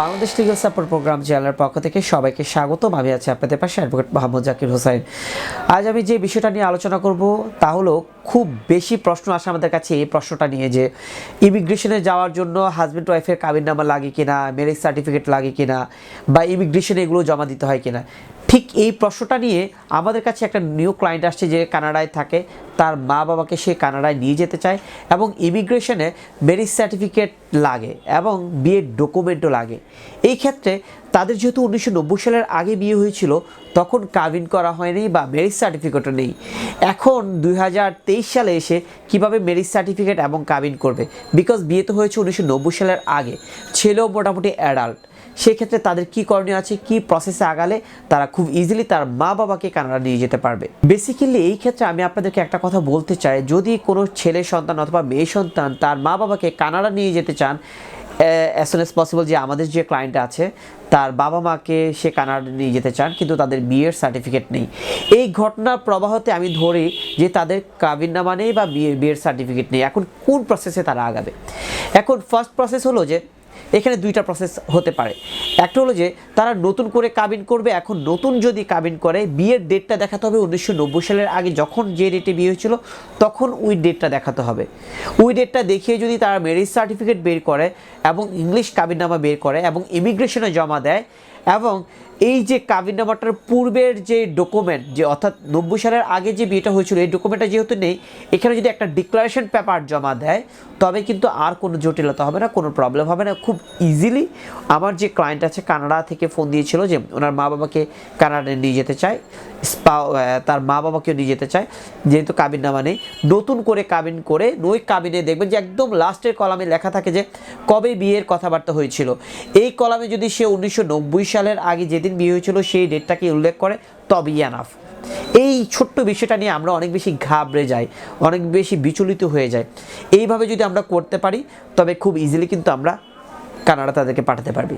Bangladesh legal support programme জেলার পক্ষ থেকে সবাইকে স্বাগতম। আমি আছি আপনাদের পাশে অ্যাডভোকেট মোহাম্মদ জাকির হোসাইন আজ আমি যে বিষয়টা নিয়ে আলোচনা করব, তা হলো খুব বেশি প্রশ্ন আসে আমাদের কাছে এই প্রশ্নটা নিয়ে যে ইমিগ্রেশনে যাওয়ার জন্য হাজব্যান্ড ওয়াইফের কাবিন কাবিননামা লাগে কিনা ম্যারেজ সার্টিফিকেট লাগে কিনা, বা ইমিগ্রেশনে এগুলো জমা দিতে হয় কিনা। ঠিক এই প্রশ্নটা নিয়ে আমাদের কাছে একটা নিউ ক্লায়েন্ট আসছে যে কানাডায় থাকে। তার মা বাবাকে সে কানাডায় নিয়ে যেতে চায় এবং ইমিগ্রেশনে ম্যারেজ সার্টিফিকেট লাগে এবং বিয়ের ডকুমেন্টও লাগে। এই ক্ষেত্রে তাদের যেহেতু উনিশশো নব্বই সালের আগে বিয়ে হয়েছিল, তখন কাবিন করা হয়নি বা ম্যারেজ সার্টিফিকেটও নেই। এখন দুই হাজার তেইশ সালে এসে কীভাবে ম্যারেজ সার্টিফিকেট এবং কাবিন করবে? বিকজ বিয়ে তো হয়েছে উনিশশো নব্বই সালের আগে, ছেলেও মোটামুটি অ্যাডাল্ট সেক্ষেত্রে তাদের কি করণীয় আছে? কি প্রসেসে আগালে তারা খুব ইজিলি তার মা বাবাকে কানাডা নিয়ে যেতে পারবে। বেসিক্যালি এই ক্ষেত্রে আমি আপনাদেরকে একটা কথা বলতে চাই, যদি কোনো ছেলে সন্তান অথবা মেয়ে সন্তান তার মা বাবাকে কানাডা নিয়ে যেতে চান অ্যাজ সুন এস পসিবল যে আমাদের যে ক্লায়েন্ট আছে, তার বাবা মাকে সে কানাডা নিয়ে যেতে চান, কিন্তু তাদের বিয়ের সার্টিফিকেট নেই। এই ঘটনার প্রবাহতে আমি ধরি যে তাদের কাবিননামা নেই বা বিয়ের বিয়ের সার্টিফিকেট নেই। এখন কোন প্রসেসে তারা আগাবে? এখন ফার্স্ট প্রসেস হলো যে এখানে দুইটা প্রসেস হতে পারে। একটা হলো যে, তারা নতুন করে কাবিন করবে, এখন নতুন যদি কাবিন করে, বিয়ের ডেটটা দেখাতে হবে উনিশশো নব্বই সালের আগে, যখন যে ডেটে বিয়ে হয়েছিল, তখন ওই ডেটটা দেখাতে হবে। ওই ডেটটা দেখিয়ে যদি তারা ম্যারেজ সার্টিফিকেট বের করে এবং ইংলিশ কাবিননামা বের করে এবং ইমিগ্রেশনে জমা দেয় এবং এই যে কাবিন কাবিননামাটার পূর্বের যে ডকুমেন্ট যে অর্থাৎ নব্বই সালের আগে যে বিয়েটা হয়েছিল, এই ডকুমেন্টটা যেহেতু নেই, এখানে যদি একটা ডিক্লারেশন পেপার জমা দেয়, তবে কিন্তু আর কোনো জটিলতা হবে না, কোনো প্রবলেম হবে না। খুব ইজিলি আমার যে ক্লায়েন্ট আছে কানাডা থেকে ফোন দিয়েছিল যে ওনার মা বাবাকে কানাডায় নিয়ে যেতে চায়, স্পা তার মা বাবাকেও নিয়ে যেতে চায়, যেহেতু কাবিন কাবিননামা নেই। নতুন করে কাবিন করে নই কাবিনে দেখবেন যে একদম লাস্টের কলামে লেখা থাকে যে কবে বিয়ের কথাবার্তা হয়েছিল। এই কলামে যদি সে উনিশশো নব্বই সালের আগে যেদিন বিয়ে হয়েছিল, সেই ডেটটাকে উল্লেখ করে, তবেই অ্যানাফ এই ছোট্ট বিষয়টা নিয়ে আমরা অনেক বেশি ঘাবড়ে যাই, অনেক বেশি বিচলিত হয়ে যায় এইভাবে যদি আমরা করতে পারি, তবে খুব ইজিলি কিন্তু আমরা কানাডা তাদেরকে পাঠাতে পারবি।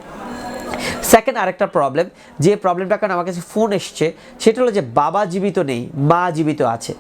সেকেন্ড আরেকটা প্রবলেম যে প্রবলেমটা কারণে আমার কাছে ফোন এসছে, সেটা হলো যে বাবা জীবিত নেই, মা জীবিত আছে।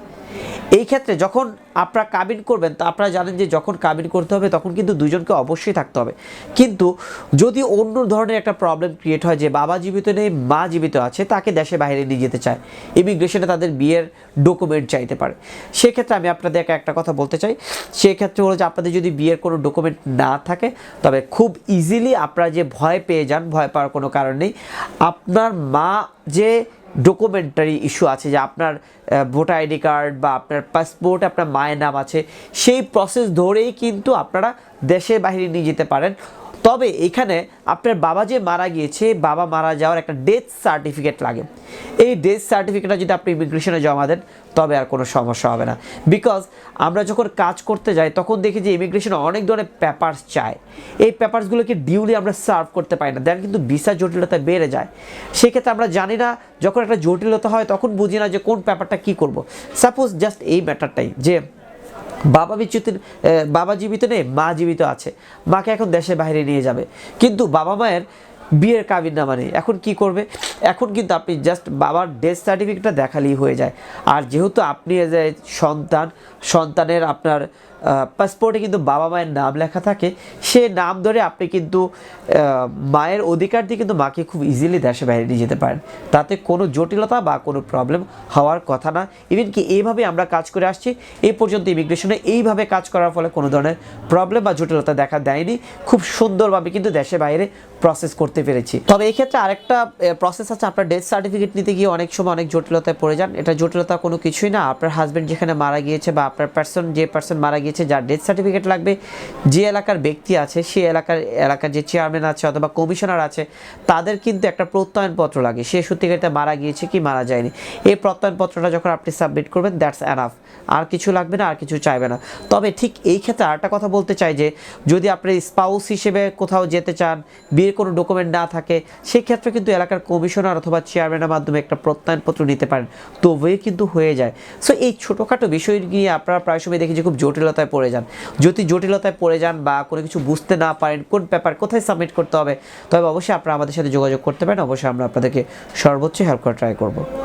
এই ক্ষেত্রে যখন আপনারা কাবিন করবেন, তা আপনারা জানেন যে যখন কাবিন করতে হবে, তখন কিন্তু দুজনকে অবশ্যই থাকতে হবে। কিন্তু যদি অন্য ধরনের একটা প্রবলেম ক্রিয়েট হয় যে বাবা জীবিত নেই, মা জীবিত আছে, তাকে দেশে বাইরে নিয়ে যেতে চায়। ইমিগ্রেশনে তাদের বিয়ের ডকুমেন্ট চাইতে পারে। সেক্ষেত্রে আমি আপনাদেরকে একটা কথা বলতে চাই। সেক্ষেত্রে হলো যে আপনাদের যদি বিয়ের কোনো ডকুমেন্ট না থাকে, তবে খুব ইজিলি আপনারা যে ভয় পেয়ে যান, ভয় পাওয়ার কোনো কারণ নেই। আপনার মা যে ডকুমেন্টারি ইস্যু আছে যে আপনার ভোটার আইডি কার্ড বা আপনার পাসপোর্ট আপনার মায়ের নাম আছে। সেই প্রসেস ধরেই কিন্তু আপনারা দেশের বাহিরে নিয়ে যেতে পারেন। তবে এখানে আপনার বাবা যে মারা গিয়েছে, বাবা মারা যাওয়ার একটা ডেথ সার্টিফিকেট লাগে। এই ডেথ সার্টিফিকেটটা যদি আপনি ইমিগ্রেশনে জমা দেন, তবে আর কোনো সমস্যা হবে না। বিকজ আমরা যখন কাজ করতে যাই, তখন দেখি যে ইমিগ্রেশনে অনেক ধরনের পেপার্স চায় এই পেপার্সগুলোকে ডিউলি আমরা সার্ভ করতে পারি না। দেন কিন্তু ভিসা জটিলতা বেড়ে যায়। সেক্ষেত্রে আমরা জানি না, যখন একটা জটিলতা হয়, তখন বুঝি না যে কোন পেপারটা কী করব। সাপোজ জাস্ট এই ম্যাটারটাই যে বাবা বিচ্যুত বাবা জীবিত নেই, মা জীবিত আছে। মাকে এখন দেশের বাইরে নিয়ে যাবে। কিন্তু বাবা মায়ের বিয়ের কাবির নামা নেই এখন কি করবে? এখন কিন্তু আপনি জাস্ট বাবার ডেথ সার্টিফিকেটটা দেখালেই হয়ে যায়। আর যেহেতু আপনি এজ সন্তান, সন্তানের আপনার পাসপোর্টে কিন্তু বাবা মায়ের নাম লেখা থাকে। সে নাম ধরে আপনি কিন্তু মায়ের অধিকার দিয়ে কিন্তু মাকে খুব ইজিলি দেশে বাইরে নিয়ে যেতে পারেন। তাতে কোনো জটিলতা বা কোনো প্রবলেম হওয়ার কথা না। ইভেন কি এইভাবে আমরা কাজ করে আসছি এই পর্যন্ত ইমিগ্রেশনে এইভাবে কাজ করার ফলে কোনো ধরনের প্রবলেম বা জটিলতা দেখা দেয়নি। খুব সুন্দরভাবে কিন্তু দেশে বাইরে প্রসেস করতে পেরেছি। তবে এই ক্ষেত্রে আরেকটা প্রসেস আছে। আপনার ডেথ সার্টিফিকেট নিতে গিয়ে অনেক সময় অনেক জটিলতায় পড়ে যান। এটা জটিলতা কোনো কিছুই না। আপনার হাজব্যান্ড যেখানে মারা গিয়েছে বা আপনার পার্সন যে পার্সন মারা গিয়েছে যার ডেথ সার্টিফিকেট লাগবে। যে এলাকার ব্যক্তি আছে সেই এলাকার এলাকার যে চেয়ারম্যান আছে অথবা কমিশনার আছে, তাদের কিন্তু একটা প্রত্যয়নপত্র লাগে। সে সত্যিকারিতে মারা গিয়েছে কি মারা যায়নি। এই প্রত্যয়নপত্রটা যখন আপনি সাবমিট করবেন দ্যাটস অ্যানাফ আর কিছু লাগবে না, আর কিছু চাইবে না। তবে ঠিক এই ক্ষেত্রে আরেকটা কথা বলতে চাই যে, যদি আপনি স্পাউস হিসেবে কোথাও যেতে চান, বিয়ের কোনো ডকুমেন্ট না থাকে, সেক্ষেত্রে কিন্তু এলাকার কমিশনার অথবা চেয়ারম্যানের মাধ্যমে একটা প্রত্যয়নপত্র নিতে পারেন। তবেই কিন্তু হয়ে যায়। সো এই ছোটোখাটো বিষয় নিয়ে আপনারা প্রায় সময় দেখি যে খুব জটিলতায় পড়ে যান। যদি জটিলতায় পড়ে যান বা কোনো কিছু বুঝতে না পারেন, কোন পেপার কোথায় সাবমিট করতে হবে, তবে অবশ্যই আপনারা আমাদের সাথে যোগাযোগ করতে পারেন। অবশ্যই আমরা আপনাদেরকে সর্বোচ্চ হেল্প করার ট্রাই করব।